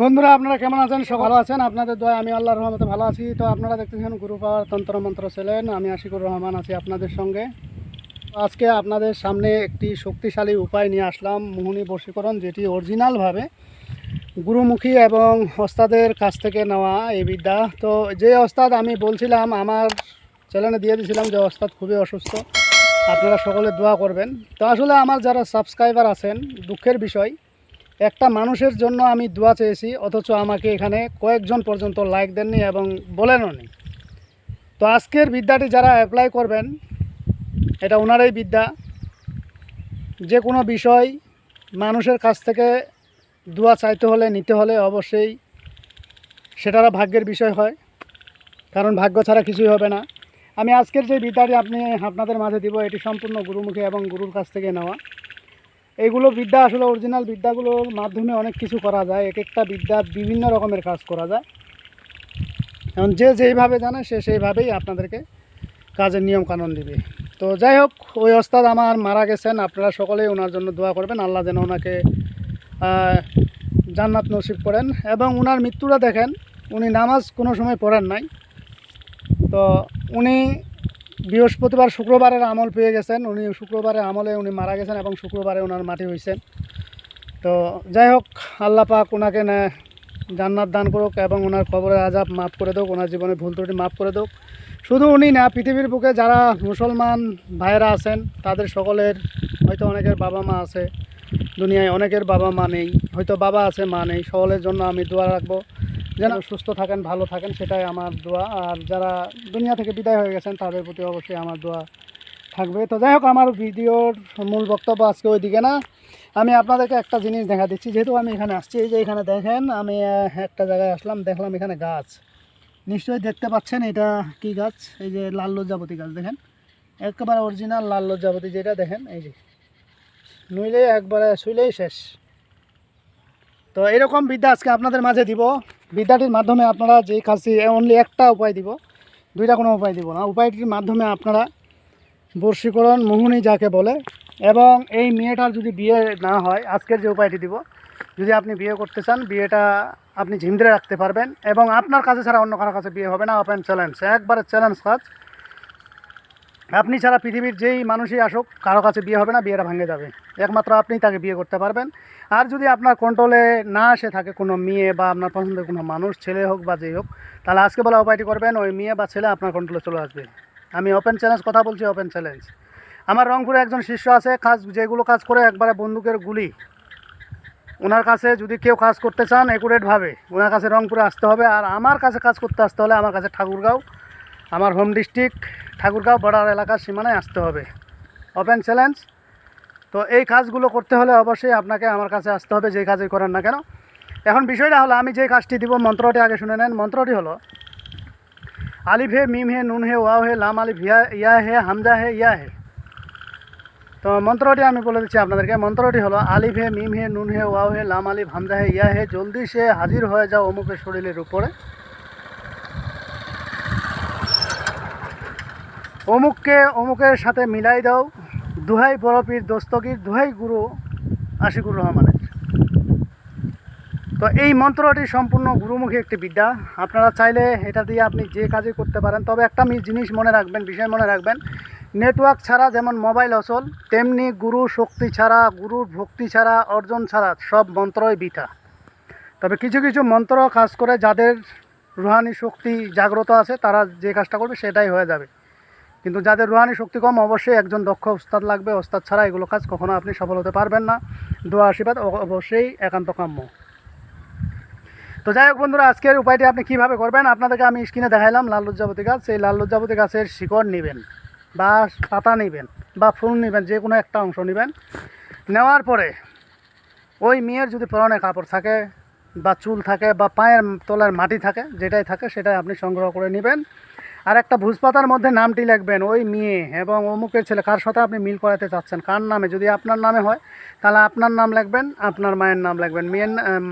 বন্ধুরা, আপনারা কেমন আছেন? সব ভালো আছেন? আপনাদের দয়া, আমি আল্লাহর রহমতে ভালো আছি। তো আপনারা দেখতেছেন গুরু পাওয়ার তন্ত্র মন্ত্র ছিলেন আমি আশিকুর রহমান আছি আপনাদের সঙ্গে। আজকে আপনাদের সামনে একটি শক্তিশালী উপায় নিয়ে আসলাম, মোহনী বশীকরণ, যেটি অরিজিনালভাবে গুরুমুখী এবং ওস্তাদের কাছ থেকে নেওয়া এই বিদ্যা। তো যে ওস্তাদ আমি বলছিলাম, আমার চ্যানেলে দিয়ে দিয়েছিলাম যে ওস্তাদ খুবই অসুস্থ। আপনারা সকলে দোয়া করবেন। তো আসলে আমার যারা সাবস্ক্রাইবার আছেন, দুঃখের বিষয় একটা মানুষের জন্য আমি দোয়া চেয়েছি, অথচ আমাকে এখানে কয়েকজন পর্যন্ত লাইক দেননি এবং বলেনও নি। তো আজকের বিদ্যাটি যারা অ্যাপ্লাই করবেন, এটা ওনারাই বিদ্যা। যে কোনো বিষয় মানুষের কাছ থেকে দোয়া চাইতে হলে, নিতে হলে অবশ্যই সেটারা ভাগ্যের বিষয় হয়, কারণ ভাগ্য ছাড়া কিছুই হবে না। আমি আজকের যে বিদ্যাটি আপনি আপনাদের মাঝে দিব, এটি সম্পূর্ণ গুরুমুখী এবং গুরুর কাছ থেকে নেওয়া। এইগুলো বিদ্যা আসলে অরিজিনাল বিদ্যাগুলোর মাধ্যমে অনেক কিছু করা যায়। এক একটা বিদ্যা বিভিন্ন রকমের কাজ করা যায়। এখন যে যেইভাবে জানে, সে সেইভাবেই আপনাদেরকে কাজের নিয়ম কানুন দিবে। তো যাই হোক, ওই ওস্তাদ আমার মারা গেছেন, আপনারা সকলেই ওনার জন্য দোয়া করবেন। আল্লাহ যেন ওনাকে জান্নাত নসিব করেন এবং ওনার মৃত্যুটা দেখেন, উনি নামাজ কোনো সময় পড়েন নাই। তো উনি বৃহস্পতিবার শুক্রবারের আমল পেয়ে গেছেন। উনি শুক্রবারের আমলে উনি মারা গেছেন এবং শুক্রবারে ওনার মাটি হয়েছেন তো যাই হোক, আল্লাহ পাক ওনাকে না জান্নাত দান করুক এবং ওনার খবরের আজাব মাফ করে দেওক ওনার জীবনে ভুল ত্রুটি মাফ করে দেওক শুধু উনি না, পৃথিবীর বুকে যারা মুসলমান ভাইয়েরা আছেন, তাদের সকলের হয়তো অনেকের বাবা মা আছে, দুনিয়ায় অনেকের বাবা মা নেই, হয়তো বাবা আছে, মা নেই, সকলের জন্য আমি দোয়া রাখব। যেন সুস্থ থাকেন, ভালো থাকেন, সেটাই আমার দোয়া। আর যারা দুনিয়া থেকে বিদায় হয়ে গেছেন, তাদের প্রতি অবশ্যই আমার দোয়া থাকবে। তো যাই হোক, আমার ভিডিওর মূল বক্তব্য আজকে ওইদিকে না। আমি আপনাদেরকে একটা জিনিস দেখা দিচ্ছি, যেহেতু আমি এখানে আসছি, এই যে এখানে দেখেন, আমি একটা জায়গায় আসলাম, দেখলাম এখানে গাছ। নিশ্চয়ই দেখতে পাচ্ছেন এটা কি গাছ? এই যে লাল লজ্জাবতী গাছ, দেখেন। একেবারে অরিজিনাল লাল লজ্জাবতী যেটা দেখেন, এই যে। নইলে একবারে শুইলেই শেষ। তো এরকম বিদ্যা আজকে আপনাদের মাঝে দিব। বিদ্যাটির মাধ্যমে আপনারা যে কাজটি অনলি একটা উপায় দিব। দুইটা কোনো উপায় দিব না। উপায়টির মাধ্যমে আপনারা বর্ষীকরণ, মোহনী যাকে বলে, এবং এই মেয়েটার যদি বিয়ে না হয় আজকের যে উপায়টি দিব, যদি আপনি বিয়ে করতে চান, বিয়েটা আপনি ঝিমধরে রাখতে পারবেন, এবং আপনার কাছে ছাড়া অন্য কারোর কাছে বিয়ে হবে না ওপেন চ্যালেঞ্জ একবারে চ্যালেঞ্জ কাজ। আপনি ছাড়া পৃথিবীর যেই মানুষই আসুক, কারও কাছে বিয়ে হবে না, বিয়েটা ভাঙে যাবে। একমাত্র আপনি তাকে বিয়ে করতে পারবেন। আর যদি আপনার কন্ট্রোলে না এসে থাকে কোনো মেয়ে বা আপনার পছন্দের কোনো মানুষ, ছেলে হোক বা যেই হোক, তাহলে আজকে বলা উপায়টি করবেন, ওই মেয়ে বা ছেলে আপনার কন্ট্রোলে চলে আসবে। আমি ওপেন চ্যালেঞ্জ কথা বলছি ওপেন চ্যালেঞ্জ আমার রংপুরে একজন শিষ্য আছে কাজ যেগুলো কাজ করে একবারে বন্দুকের গুলি। ওনার কাছে যদি কেউ কাজ করতে চান একুরেটভাবে ওনার কাছে রংপুরে আসতে হবে। আর আমার কাছে কাজ করতে আসতে হলে আমার কাছে ঠাকুরগাঁও আমার হোম ডিস্ট্রিক্ট ঠাকুরগাঁও বর্ডার এলাকার সীমানায় আসতে হবে। ওপেন চ্যালেঞ্জ তো এই কাজগুলো করতে হলে অবশ্যই আপনাকে আমার কাছে আসতে হবে যেই কাজই করেন না কেন। এখন বিষয়টা হলো, আমি যে কাজটি দিব, মন্ত্রটি আগে শুনে নেন। মন্ত্রটি হলো, আলিফ হে, মিম হে, নুন হে, ওয়াও হে, লাম আলিফ ইয়া ইয়া হে, হামজা হে, ইয়া হে। তো মন্ত্রটি আমি বলে দিচ্ছি আপনাদেরকে। মন্ত্রটি হলো, আলিফ হে, মিম হে, নুন হে, ওয়াও হে, লাম আলিফ, হামজা হে, ইয়া হে, জলদি সে হাজির হয়ে যাও অমুকের শরীরের উপরে। অমুককে অমুকের সাথে মিলাই দাও। দুহাই বরফির দস্তগীর, দুহাই গুরু আশিকুর রহমানের। তো এই মন্ত্রটি সম্পূর্ণ গুরুমুখী একটি বিদ্যা। আপনারা চাইলে এটা দিয়ে আপনি যে কাজই করতে পারেন, তবে একটা জিনিস মনে রাখবেন, বিষয় মনে রাখবেন। নেটওয়ার্ক ছাড়া যেমন মোবাইল অচল, তেমনি গুরু শক্তি ছাড়া, গুরুর ভক্তি ছাড়া, অর্জন ছাড়া সব মন্ত্রই বৃথা। তবে কিছু কিছু মন্ত্র কাজ করে যাদের রুহানি শক্তি জাগ্রত আছে, তারা যে কাজটা করবে সেটাই হয়ে যাবে। কিন্তু যাদের রুহানি শক্তি কম, অবশ্যই একজন দক্ষ ওস্তাদ লাগবে। ওস্তাদ ছাড়া এগুলো কাজ কখনো আপনি সফল হতে পারবেন না। দোয়া, আশীর্বাদ অবশ্যই একান্ত কাম্য। তো যাই হোক বন্ধুরা, আজকের উপায়টি আপনি কীভাবে করবেন আপনাদেরকে আমি স্ক্রিনে দেখাইলাম। লাল লজ্জাবতী গাছ, সেই লাল লজ্জাবতী গাছের শিকড় নেবেন বা পাতা নেবেন বা ফুল নেবেন, যে কোনো একটা অংশ নেবেন। নেওয়ার পরে ওই মেয়ের যদি পরনে কাপড় থাকে বা চুল থাকে বা পায়ের তলার মাটি থাকে, যেটাই থাকে, সেটাই আপনি সংগ্রহ করে নেবেন। আর একটা ভুজপাতার মধ্যে নামটি লিখবেন, ওই মেয়ে এবং অমুকের ছেলে। কার সাথে আপনি মিল করাতে চাচ্ছেন? কার নামে? যদি আপনার নামে হয়, তাহলে আপনার নাম লিখবেন, আপনার মায়ের নাম লিখবেন, মেয়ের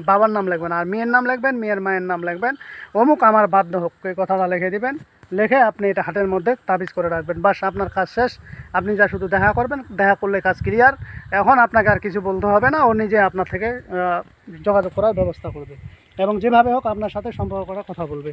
বাবার নাম লিখবেন, আর মেয়ের নাম লিখবেন, মেয়ের মায়ের নাম লিখবেন। অমুক আমার বাধ্য হোক। এই কথাটা লিখে দিবেন, লিখে আপনি এটা হাটের মধ্যে তাবিজ করে রাখবেন। বাস, আপনার কাজ শেষ। আপনি যা শুধু দেখা করবেন, দেখা করলে কাজ ক্লিয়ার এখন আপনাকে আর কিছু বলতে হবে না, ও নিজে আপনার থেকে যোগাযোগ করার ব্যবস্থা করবে। এবং যেভাবে হোক আপনার সাথে সম্পর্ক করার কথা বলবে।